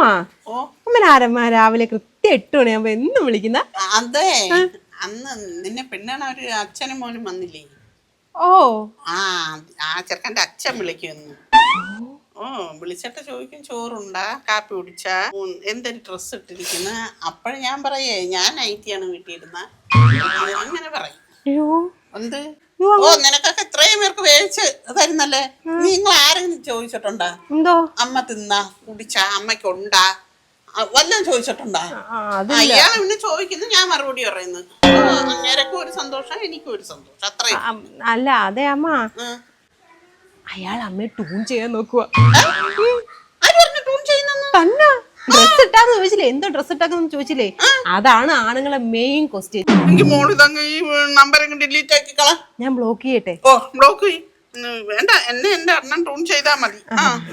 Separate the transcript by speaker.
Speaker 1: അമ്മ രാവിലെ കൃത്യം എട്ട് മണിയാകുമ്പോ എന്നും വിളിക്കുന്ന?
Speaker 2: അതെ. അന്ന് നിന്നെ പെണ്ണാണ് ഒരു അച്ഛനും മോനും വന്നില്ലേ?
Speaker 1: ഓ.
Speaker 2: ആ ആ ചെറുക്കന്റെ അച്ഛൻ വിളിക്കുന്നു. ഓ വിളിച്ചിട്ട് ചോദിക്കും ചോറുണ്ടാ? കാപ്പി കുടിച്ചാ? എന്തൊരു ഡ്രസ്സ് ഇട്ടിരിക്കുന്ന? അപ്പോഴും ഞാൻ പറയേ ഞാൻ നൈറ്റിയാണ് വീട്ടിലിരുന്ന. അങ്ങനെ പറയും. എന്ത്? ഓ നിനക്കൊക്കെ ഇത്രയും പേർക്ക് വേവിച്ച് തരുന്നല്ലേ? നിങ്ങൾ ആരെങ്കിലും ചോദിച്ചിട്ടുണ്ടാ?
Speaker 1: എന്തോ?
Speaker 2: അമ്മ തിന്നാ കുടിച്ചാ അമ്മയ്ക്ക് ഉണ്ടാ വല്ലതും ചോദിച്ചിട്ടുണ്ടാ? അയാൾ പിന്നെ ചോദിക്കുന്നു ഞാൻ മറുപടി പറയുന്നു. അങ്ങേരക്കും ഒരു സന്തോഷം എനിക്കും ഒരു സന്തോഷം. അത്രയും.
Speaker 1: അല്ല അതെ അമ്മ. അയാൾ അമ്മയെ ടൂൺ ചെയ്യാൻ നോക്കുക
Speaker 2: ട്യൂൺ
Speaker 1: തന്നെ. ഡ്രസ് ഇട്ടാന്ന് ചോദിച്ചില്ലേ? എന്തോ ഡ്രസ് ഇട്ടാന്ന് ചോദിച്ചില്ലേ? അതാണ് ആണുങ്ങളെ മെയിൻ ക്വസ്റ്റ്യൻ
Speaker 2: എനിക്ക് മോൾ ഈ നമ്പർ ഡിലീറ്റ് ആക്കി കള.
Speaker 1: ഞാൻ ബ്ലോക്ക് ചെയ്യട്ടെ?
Speaker 2: ഓ ബ്ലോക്ക് ചെയ്യ്. വേണ്ട. എന്നെ എന്റെ അണ്ണൻ ടൂൺ ചെയ്താ മതി. ആ.